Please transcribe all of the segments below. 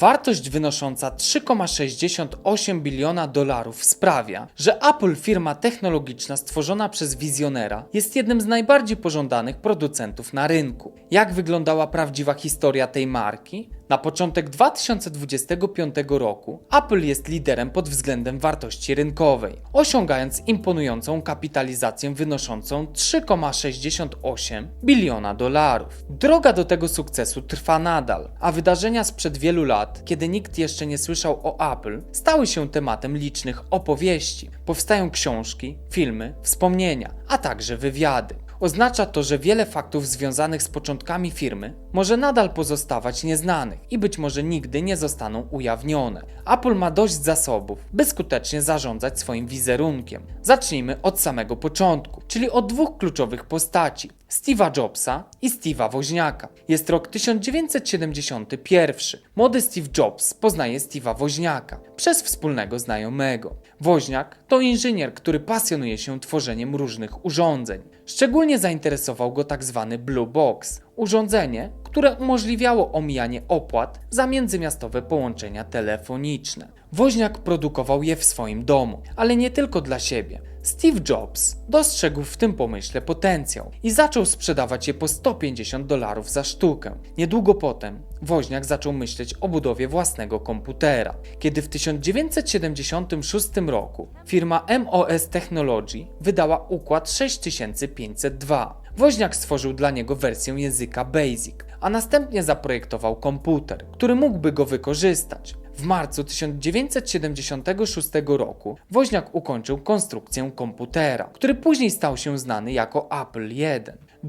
Wartość wynosząca 3,68 biliona dolarów sprawia, że Apple, firma technologiczna stworzona przez wizjonera, jest jednym z najbardziej pożądanych producentów na rynku. Jak wyglądała prawdziwa historia tej marki? Na początek 2025 roku Apple jest liderem pod względem wartości rynkowej, osiągając imponującą kapitalizację wynoszącą 3,68 biliona dolarów. Droga do tego sukcesu trwa nadal, a wydarzenia sprzed wielu lat, kiedy nikt jeszcze nie słyszał o Apple, stały się tematem licznych opowieści. Powstają książki, filmy, wspomnienia, a także wywiady. Oznacza to, że wiele faktów związanych z początkami firmy może nadal pozostawać nieznanych i być może nigdy nie zostaną ujawnione. Apple ma dość zasobów, by skutecznie zarządzać swoim wizerunkiem. Zacznijmy od samego początku, czyli od dwóch kluczowych postaci: Steve'a Jobsa i Steve'a Woźniaka. Jest rok 1971. Młody Steve Jobs poznaje Steve'a Woźniaka przez wspólnego znajomego. Woźniak to inżynier, który pasjonuje się tworzeniem różnych urządzeń. Szczególnie zainteresował go tzw. Blue Box, urządzenie, które umożliwiało omijanie opłat za międzymiastowe połączenia telefoniczne. Woźniak produkował je w swoim domu, ale nie tylko dla siebie. Steve Jobs dostrzegł w tym pomyśle potencjał i zaczął sprzedawać je po 150 dolarów za sztukę. Niedługo potem Woźniak zaczął myśleć o budowie własnego komputera. Kiedy w 1976 roku firma MOS Technology wydała układ 6502, Woźniak stworzył dla niego wersję języka BASIC, a następnie zaprojektował komputer, który mógłby go wykorzystać. W marcu 1976 roku Woźniak ukończył konstrukcję komputera, który później stał się znany jako Apple I.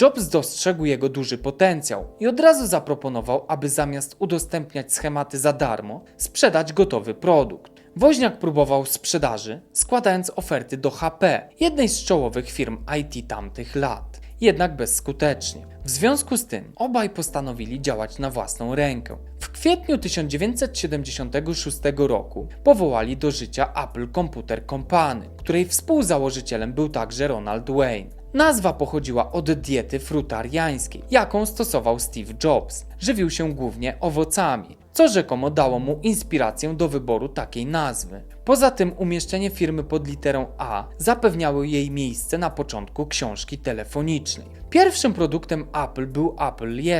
Jobs dostrzegł jego duży potencjał i od razu zaproponował, aby zamiast udostępniać schematy za darmo, sprzedać gotowy produkt. Woźniak próbował sprzedaży, składając oferty do HP, jednej z czołowych firm IT tamtych lat jednak bezskutecznie. W związku z tym obaj postanowili działać na własną rękę. W kwietniu 1976 roku powołali do życia Apple Computer Company, której współzałożycielem był także Ronald Wayne. Nazwa pochodziła od diety frutariańskiej, jaką stosował Steve Jobs. Żywił się głównie owocami, co rzekomo dało mu inspirację do wyboru takiej nazwy. Poza tym umieszczenie firmy pod literą A zapewniało jej miejsce na początku książki telefonicznej. Pierwszym produktem Apple był Apple I,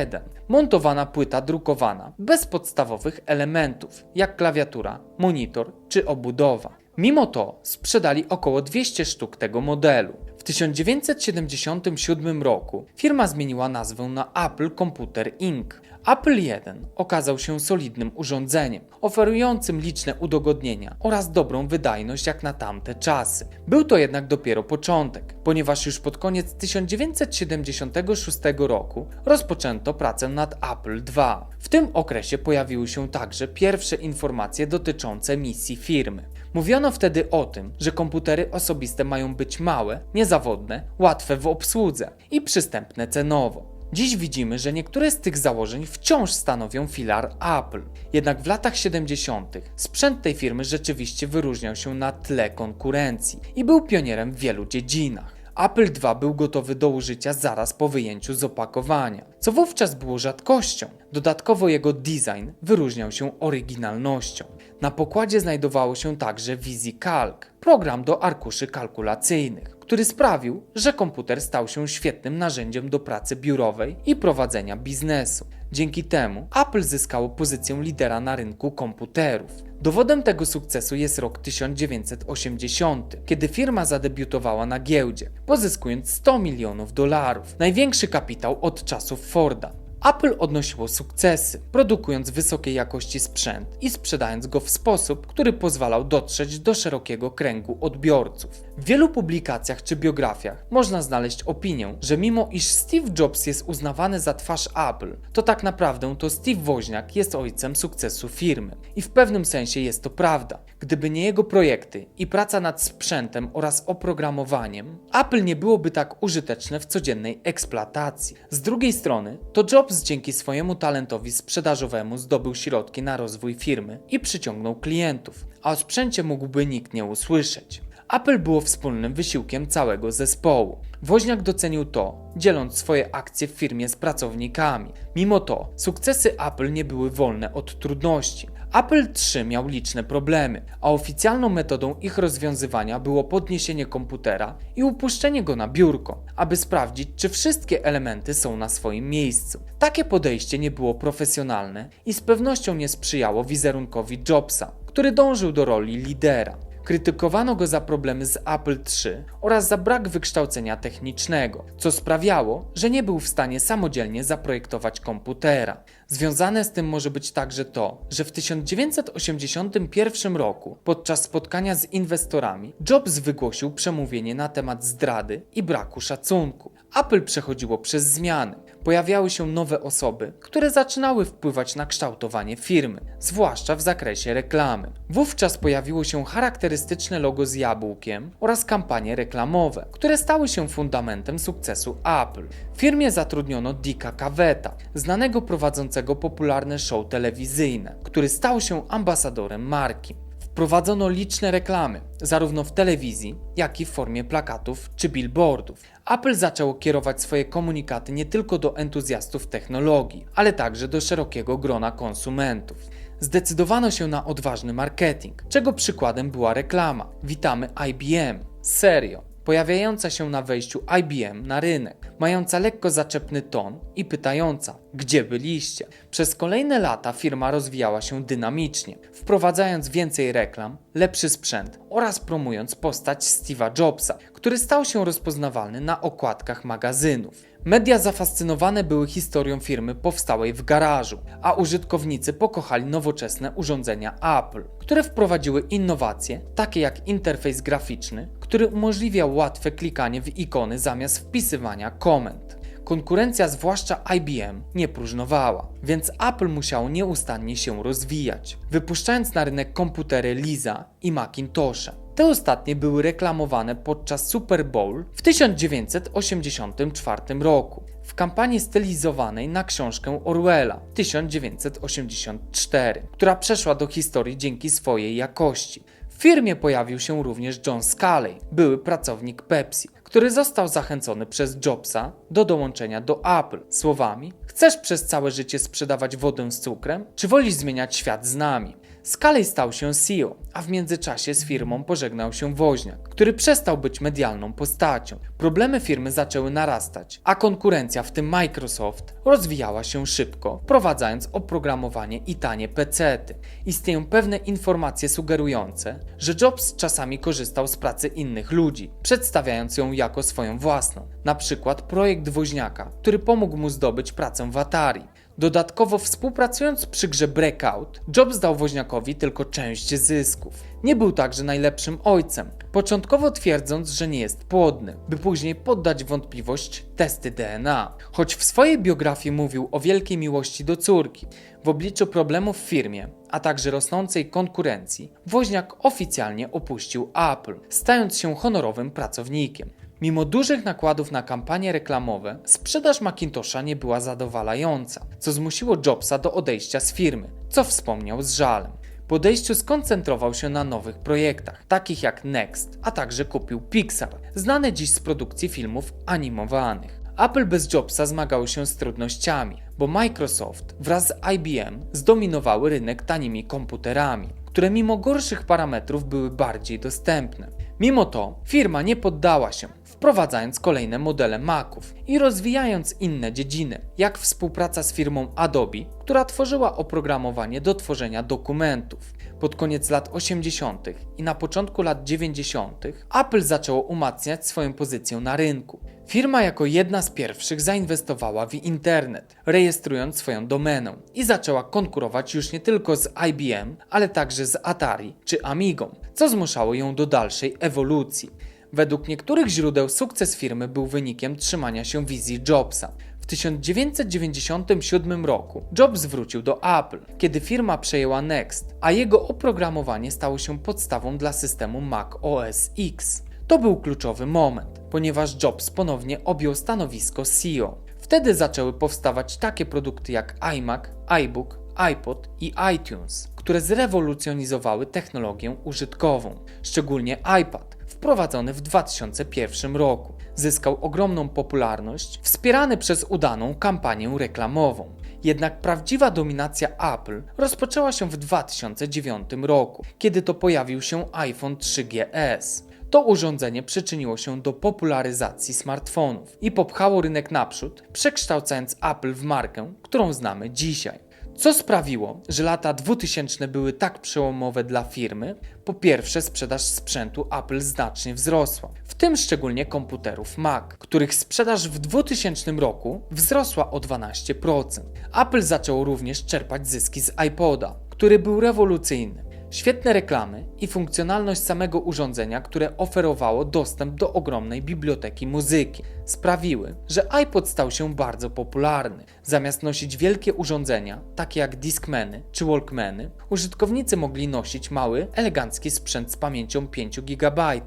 montowana płyta drukowana, bez podstawowych elementów, jak klawiatura, monitor czy obudowa. Mimo to sprzedali około 200 sztuk tego modelu. W 1977 roku firma zmieniła nazwę na Apple Computer Inc. Apple I okazał się solidnym urządzeniem, oferującym liczne udogodnienia oraz dobrą wydajność jak na tamte czasy. Był to jednak dopiero początek, ponieważ już pod koniec 1976 roku rozpoczęto pracę nad Apple II. W tym okresie pojawiły się także pierwsze informacje dotyczące misji firmy. Mówiono wtedy o tym, że komputery osobiste mają być małe, niezawodne, łatwe w obsłudze i przystępne cenowo. Dziś widzimy, że niektóre z tych założeń wciąż stanowią filar Apple. Jednak w latach 70. sprzęt tej firmy rzeczywiście wyróżniał się na tle konkurencji i był pionierem w wielu dziedzinach. Apple II był gotowy do użycia zaraz po wyjęciu z opakowania, co wówczas było rzadkością. Dodatkowo jego design wyróżniał się oryginalnością. Na pokładzie znajdowało się także VisiCalc, program do arkuszy kalkulacyjnych, który sprawił, że komputer stał się świetnym narzędziem do pracy biurowej i prowadzenia biznesu. Dzięki temu Apple zyskało pozycję lidera na rynku komputerów. Dowodem tego sukcesu jest rok 1980, kiedy firma zadebiutowała na giełdzie, pozyskując 100 milionów dolarów, największy kapitał od czasów Forda. Apple odnosiło sukcesy, produkując wysokiej jakości sprzęt i sprzedając go w sposób, który pozwalał dotrzeć do szerokiego kręgu odbiorców. W wielu publikacjach czy biografiach można znaleźć opinię, że mimo iż Steve Jobs jest uznawany za twarz Apple, to tak naprawdę to Steve Woźniak jest ojcem sukcesu firmy. I w pewnym sensie jest to prawda. Gdyby nie jego projekty i praca nad sprzętem oraz oprogramowaniem, Apple nie byłoby tak użyteczne w codziennej eksploatacji. Z drugiej strony, to Jobs dzięki swojemu talentowi sprzedażowemu zdobył środki na rozwój firmy i przyciągnął klientów, a o sprzęcie mógłby nikt nie usłyszeć. Apple było wspólnym wysiłkiem całego zespołu. Woźniak docenił to, dzieląc swoje akcje w firmie z pracownikami. Mimo to, sukcesy Apple nie były wolne od trudności. Apple III miał liczne problemy, a oficjalną metodą ich rozwiązywania było podniesienie komputera i upuszczenie go na biurko, aby sprawdzić, czy wszystkie elementy są na swoim miejscu. Takie podejście nie było profesjonalne i z pewnością nie sprzyjało wizerunkowi Jobsa, który dążył do roli lidera. Krytykowano go za problemy z Apple III oraz za brak wykształcenia technicznego, co sprawiało, że nie był w stanie samodzielnie zaprojektować komputera. Związane z tym może być także to, że w 1981 roku, podczas spotkania z inwestorami, Jobs wygłosił przemówienie na temat zdrady i braku szacunku. Apple przechodziło przez zmiany. Pojawiały się nowe osoby, które zaczynały wpływać na kształtowanie firmy, zwłaszcza w zakresie reklamy. Wówczas pojawiło się charakterystyczne logo z jabłkiem oraz kampanie reklamowe, które stały się fundamentem sukcesu Apple. W firmie zatrudniono Dicka Cavetta, znanego prowadzącego popularne show telewizyjne, który stał się ambasadorem marki. Wprowadzono liczne reklamy, zarówno w telewizji, jak i w formie plakatów czy billboardów. Apple zaczęło kierować swoje komunikaty nie tylko do entuzjastów technologii, ale także do szerokiego grona konsumentów. Zdecydowano się na odważny marketing, czego przykładem była reklama Witamy IBM, serio, pojawiająca się na wejściu IBM na rynek, mająca lekko zaczepny ton i pytająca, gdzie byliście. Przez kolejne lata firma rozwijała się dynamicznie, wprowadzając więcej reklam, lepszy sprzęt oraz promując postać Steve'a Jobsa, który stał się rozpoznawalny na okładkach magazynów. Media zafascynowane były historią firmy powstałej w garażu, a użytkownicy pokochali nowoczesne urządzenia Apple, które wprowadziły innowacje, takie jak interfejs graficzny, który umożliwiał łatwe klikanie w ikony zamiast wpisywania komend. Konkurencja, zwłaszcza IBM, nie próżnowała, więc Apple musiało nieustannie się rozwijać, wypuszczając na rynek komputery Lisa i Macintoshe. Te ostatnie były reklamowane podczas Super Bowl w 1984 roku w kampanii stylizowanej na książkę Orwella 1984, która przeszła do historii dzięki swojej jakości. W firmie pojawił się również John Scully, były pracownik Pepsi, który został zachęcony przez Jobsa do dołączenia do Apple słowami: Chcesz przez całe życie sprzedawać wodę z cukrem, czy wolisz zmieniać świat z nami? Scully stał się CEO, a w międzyczasie z firmą pożegnał się Woźniak, który przestał być medialną postacią. Problemy firmy zaczęły narastać, a konkurencja, w tym Microsoft, rozwijała się szybko, wprowadzając oprogramowanie i tanie PC-ty. Istnieją pewne informacje sugerujące, że Jobs czasami korzystał z pracy innych ludzi, przedstawiając ją jako swoją własną. Na przykład projekt Woźniaka, który pomógł mu zdobyć pracę w Atari. Dodatkowo współpracując przy grze Breakout, Jobs dał Woźniakowi tylko część zysków. Nie był także najlepszym ojcem, początkowo twierdząc, że nie jest płodny, by później poddać wątpliwość testy DNA. Choć w swojej biografii mówił o wielkiej miłości do córki, w obliczu problemów w firmie, a także rosnącej konkurencji, Woźniak oficjalnie opuścił Apple, stając się honorowym pracownikiem. Mimo dużych nakładów na kampanie reklamowe, sprzedaż Macintosha nie była zadowalająca, co zmusiło Jobsa do odejścia z firmy, co wspomniał z żalem. Po skoncentrował się na nowych projektach, takich jak Next, a także kupił Pixar, znane dziś z produkcji filmów animowanych. Apple bez Jobsa zmagało się z trudnościami, bo Microsoft wraz z IBM zdominowały rynek tanimi komputerami, które mimo gorszych parametrów były bardziej dostępne. Mimo to firma nie poddała się, wprowadzając kolejne modele Maców i rozwijając inne dziedziny, jak współpraca z firmą Adobe, która tworzyła oprogramowanie do tworzenia dokumentów. Pod koniec lat 80. i na początku lat 90. Apple zaczęło umacniać swoją pozycję na rynku. Firma jako jedna z pierwszych zainwestowała w internet, rejestrując swoją domenę i zaczęła konkurować już nie tylko z IBM, ale także z Atari czy Amigą, co zmuszało ją do dalszej ewolucji. Według niektórych źródeł sukces firmy był wynikiem trzymania się wizji Jobsa. W 1997 roku Jobs wrócił do Apple, kiedy firma przejęła Next, a jego oprogramowanie stało się podstawą dla systemu Mac OS X. To był kluczowy moment, ponieważ Jobs ponownie objął stanowisko CEO. Wtedy zaczęły powstawać takie produkty jak iMac, iBook, iPod i iTunes, które zrewolucjonizowały technologię użytkową, szczególnie iPad, wprowadzony w 2001 roku. Zyskał ogromną popularność, wspierany przez udaną kampanię reklamową. Jednak prawdziwa dominacja Apple rozpoczęła się w 2009 roku, kiedy to pojawił się iPhone 3GS. To urządzenie przyczyniło się do popularyzacji smartfonów i popchało rynek naprzód, przekształcając Apple w markę, którą znamy dzisiaj. Co sprawiło, że lata 2000 były tak przełomowe dla firmy? Po pierwsze, sprzedaż sprzętu Apple znacznie wzrosła, w tym szczególnie komputerów Mac, których sprzedaż w 2000 roku wzrosła o 12%. Apple zaczęło również czerpać zyski z iPoda, który był rewolucyjny. Świetne reklamy i funkcjonalność samego urządzenia, które oferowało dostęp do ogromnej biblioteki muzyki, sprawiły, że iPod stał się bardzo popularny. Zamiast nosić wielkie urządzenia, takie jak Discmany czy Walkmany, użytkownicy mogli nosić mały, elegancki sprzęt z pamięcią 5 GB.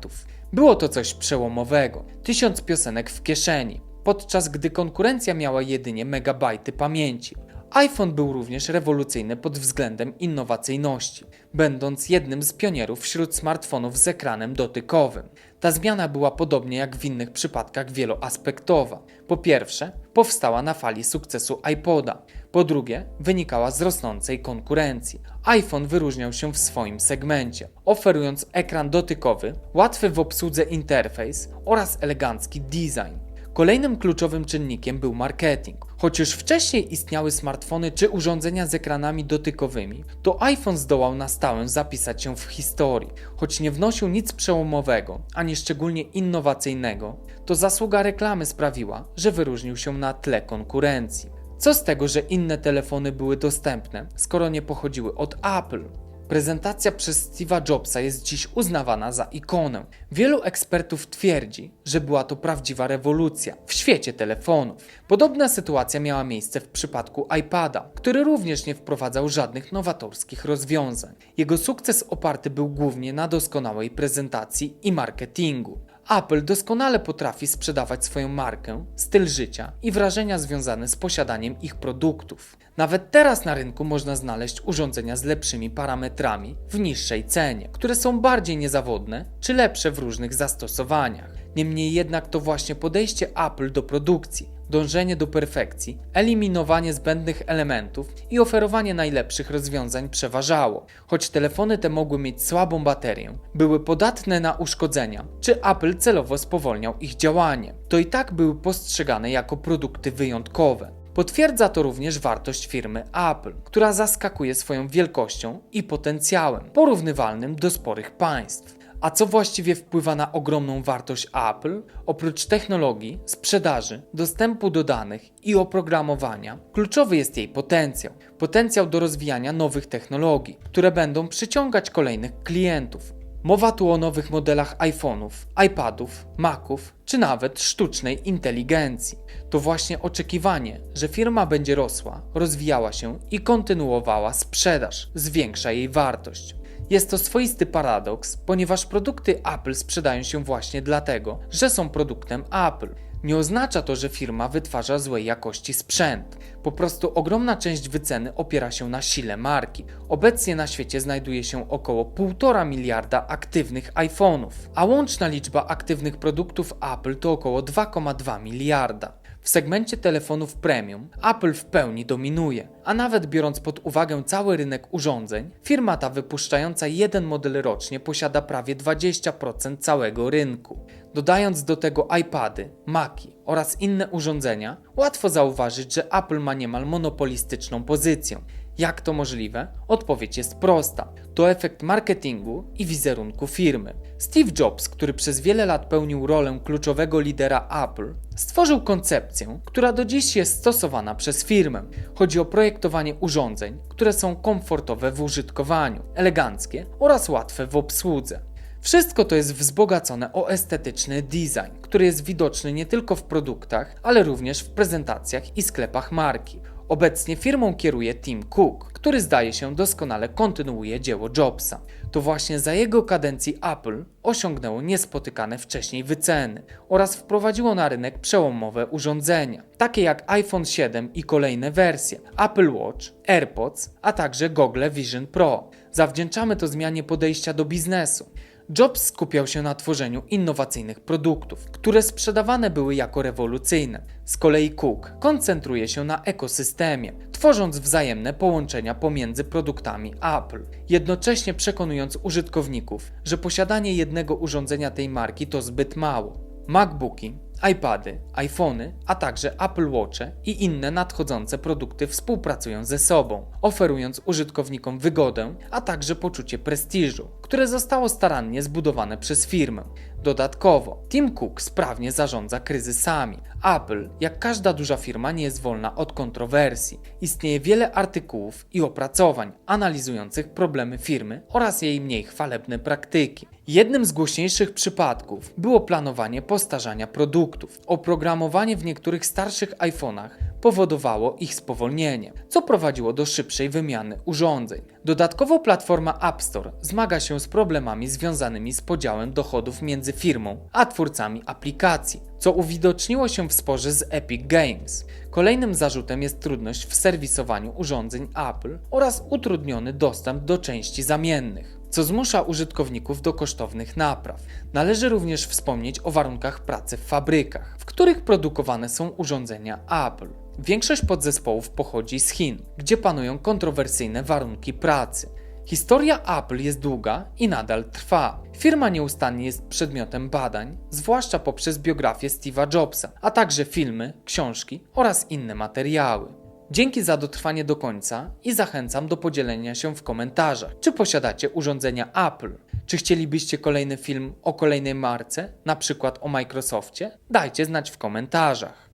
Było to coś przełomowego. Tysiąc piosenek w kieszeni, podczas gdy konkurencja miała jedynie megabajty pamięci. iPhone był również rewolucyjny pod względem innowacyjności, będąc jednym z pionierów wśród smartfonów z ekranem dotykowym. Ta zmiana była podobnie jak w innych przypadkach wieloaspektowa. Po pierwsze, powstała na fali sukcesu iPoda. Po drugie, wynikała z rosnącej konkurencji. iPhone wyróżniał się w swoim segmencie, oferując ekran dotykowy, łatwy w obsłudze interfejs oraz elegancki design. Kolejnym kluczowym czynnikiem był marketing. Choć już wcześniej istniały smartfony czy urządzenia z ekranami dotykowymi, to iPhone zdołał na stałe zapisać się w historii. Choć nie wnosił nic przełomowego, ani szczególnie innowacyjnego, to zasługa reklamy sprawiła, że wyróżnił się na tle konkurencji. Co z tego, że inne telefony były dostępne, skoro nie pochodziły od Apple? Prezentacja przez Steve'a Jobsa jest dziś uznawana za ikonę. Wielu ekspertów twierdzi, że była to prawdziwa rewolucja w świecie telefonów. Podobna sytuacja miała miejsce w przypadku iPada, który również nie wprowadzał żadnych nowatorskich rozwiązań. Jego sukces oparty był głównie na doskonałej prezentacji i marketingu. Apple doskonale potrafi sprzedawać swoją markę, styl życia i wrażenia związane z posiadaniem ich produktów. Nawet teraz na rynku można znaleźć urządzenia z lepszymi parametrami w niższej cenie, które są bardziej niezawodne czy lepsze w różnych zastosowaniach. Niemniej jednak to właśnie podejście Apple do produkcji, dążenie do perfekcji, eliminowanie zbędnych elementów i oferowanie najlepszych rozwiązań przeważało. Choć telefony te mogły mieć słabą baterię, były podatne na uszkodzenia, czy Apple celowo spowolniał ich działanie, to i tak były postrzegane jako produkty wyjątkowe. Potwierdza to również wartość firmy Apple, która zaskakuje swoją wielkością i potencjałem, porównywalnym do sporych państw. A co właściwie wpływa na ogromną wartość Apple? Oprócz technologii, sprzedaży, dostępu do danych i oprogramowania, kluczowy jest jej potencjał. Potencjał do rozwijania nowych technologii, które będą przyciągać kolejnych klientów. Mowa tu o nowych modelach iPhone'ów, iPadów, Maców czy nawet sztucznej inteligencji. To właśnie oczekiwanie, że firma będzie rosła, rozwijała się i kontynuowała sprzedaż, zwiększa jej wartość. Jest to swoisty paradoks, ponieważ produkty Apple sprzedają się właśnie dlatego, że są produktem Apple. Nie oznacza to, że firma wytwarza złej jakości sprzęt. Po prostu ogromna część wyceny opiera się na sile marki. Obecnie na świecie znajduje się około 1,5 miliarda aktywnych iPhone'ów, a łączna liczba aktywnych produktów Apple to około 2,2 miliarda. W segmencie telefonów premium Apple w pełni dominuje, a nawet biorąc pod uwagę cały rynek urządzeń, firma ta wypuszczająca jeden model rocznie posiada prawie 20% całego rynku. Dodając do tego iPady, Maci oraz inne urządzenia, łatwo zauważyć, że Apple ma niemal monopolistyczną pozycję. Jak to możliwe? Odpowiedź jest prosta. To efekt marketingu i wizerunku firmy. Steve Jobs, który przez wiele lat pełnił rolę kluczowego lidera Apple, stworzył koncepcję, która do dziś jest stosowana przez firmę. Chodzi o projektowanie urządzeń, które są komfortowe w użytkowaniu, eleganckie oraz łatwe w obsłudze. Wszystko to jest wzbogacone o estetyczny design, który jest widoczny nie tylko w produktach, ale również w prezentacjach i sklepach marki. Obecnie firmą kieruje Tim Cook, który zdaje się doskonale kontynuuje dzieło Jobsa. To właśnie za jego kadencji Apple osiągnęło niespotykane wcześniej wyceny oraz wprowadziło na rynek przełomowe urządzenia, takie jak iPhone 7 i kolejne wersje, Apple Watch, AirPods, a także Google Vision Pro. Zawdzięczamy to zmianie podejścia do biznesu. Jobs skupiał się na tworzeniu innowacyjnych produktów, które sprzedawane były jako rewolucyjne. Z kolei Cook koncentruje się na ekosystemie, tworząc wzajemne połączenia pomiędzy produktami Apple, jednocześnie przekonując użytkowników, że posiadanie jednego urządzenia tej marki to zbyt mało. MacBooki, iPady, iPhony, a także Apple Watche i inne nadchodzące produkty współpracują ze sobą, oferując użytkownikom wygodę, a także poczucie prestiżu, które zostało starannie zbudowane przez firmę. Dodatkowo, Tim Cook sprawnie zarządza kryzysami. Apple, jak każda duża firma, nie jest wolna od kontrowersji. Istnieje wiele artykułów i opracowań analizujących problemy firmy oraz jej mniej chwalebne praktyki. Jednym z głośniejszych przypadków było planowanie postarzania produktów. Oprogramowanie w niektórych starszych iPhone'ach powodowało ich spowolnienie, co prowadziło do szybszej wymiany urządzeń. Dodatkowo platforma App Store zmaga się z problemami związanymi z podziałem dochodów między firmą a twórcami aplikacji, co uwidoczniło się w sporze z Epic Games. Kolejnym zarzutem jest trudność w serwisowaniu urządzeń Apple oraz utrudniony dostęp do części zamiennych co zmusza użytkowników do kosztownych napraw. Należy również wspomnieć o warunkach pracy w fabrykach, w których produkowane są urządzenia Apple. Większość podzespołów pochodzi z Chin, gdzie panują kontrowersyjne warunki pracy. Historia Apple jest długa i nadal trwa. Firma nieustannie jest przedmiotem badań, zwłaszcza poprzez biografię Steve'a Jobsa, a także filmy, książki oraz inne materiały. Dzięki za dotrwanie do końca i zachęcam do podzielenia się w komentarzach, czy posiadacie urządzenia Apple. Czy chcielibyście kolejny film o kolejnej marce, na przykład o Microsoftie? Dajcie znać w komentarzach.